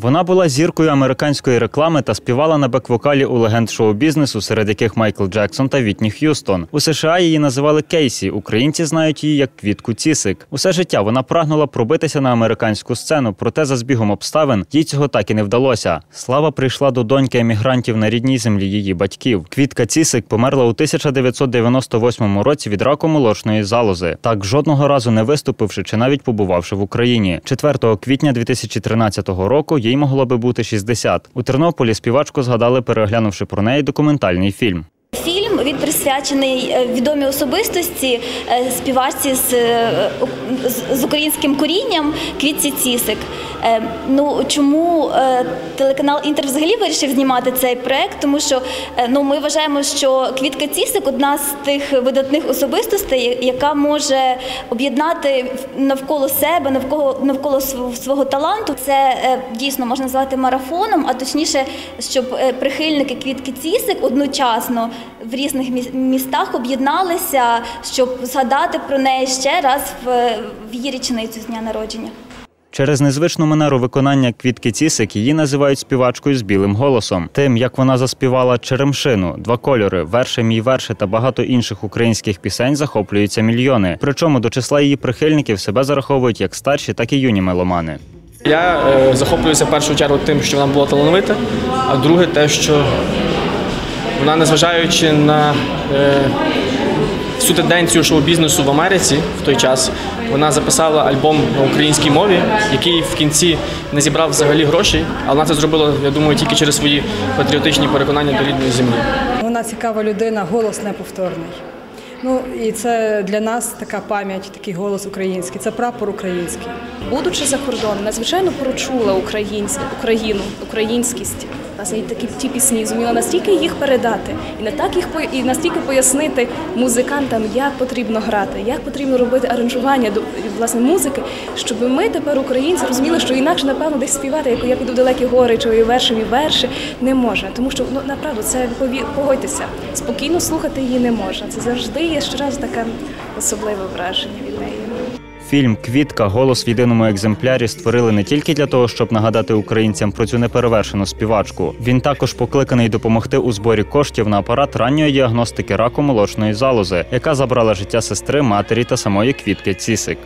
Вона була зіркою американської реклами та співала на бек-вокалі у легенд шоу-бізнесу, серед яких Майкл Джексон та Вітні Х'юстон. У США її називали Кейсі. Українці знають її як квітку Цісик. Усе життя вона прагнула пробитися на американську сцену, проте за збігом обставин їй цього так і не вдалося. Слава прийшла до доньки емігрантів на рідній землі її батьків. Квітка Цісик померла у 1998 році від раку молочної залози. Так жодного разу не виступивши чи навіть побувавши в Україні. 4 квітня 2013 року їй могло би бути 60. У Тернополі співачку згадали, переглянувши про неї документальний фільм. Фільм він присвячений е, відомій особистості е, співачці з, е, з- з українським корінням Квітці Цісик. Ну чому телеканал Інтер взагалі вирішив знімати цей проект? Тому що е, ну ми вважаємо, що Квітка Цісик одна з тих видатних особистостей, яка може об'єднати навколо себе, навколо навколо св- свого таланту. Це е, дійсно можна назвати марафоном, а точніше, щоб е, прихильники Квітки Цісик одночасно в різних містах об'єдналися, щоб згадати про неї ще раз в її річницю з дня народження. Через незвичну манеру виконання квітки Цісик її називають співачкою з білим голосом. Тим, як вона заспівала Черемшину, два кольори, верше мій верше та багато інших українських пісень захоплюються мільйони. Причому до числа її прихильників себе зараховують як старші, так і юні меломани. Я е, захоплююся першу чергу тим, що вона була талановита, а друге те, що вона, незважаючи на е, всю тенденцію шоу-бізнесу в Америці в той час, вона записала альбом на українській мові, який в кінці не зібрав взагалі грошей, але вона це зробила, я думаю, тільки через свої патріотичні переконання до рідної землі. Вона цікава людина, голос неповторний. Ну і це для нас така пам'ять, такий голос український. Це прапор український. Будучи за кордоном, надзвичайно прочула українську Україну, українськість. Власне, такі ті пісні зуміла настільки їх передати, і не так їх і настільки пояснити музикантам, як потрібно грати, як потрібно робити аранжування до власне музики, щоб ми тепер, українці, розуміли, що інакше, напевно, десь співати, як, як іду в далекі гори, чи вершем і верші, не можна. Тому що ну направду це погодьтеся, спокійно слухати її не можна. Це завжди є ще раз таке особливе враження від неї. Фільм Квітка голос в єдиному екземплярі створили не тільки для того, щоб нагадати українцям про цю неперевершену співачку. Він також покликаний допомогти у зборі коштів на апарат ранньої діагностики раку молочної залози, яка забрала життя сестри, матері та самої квітки Цісик.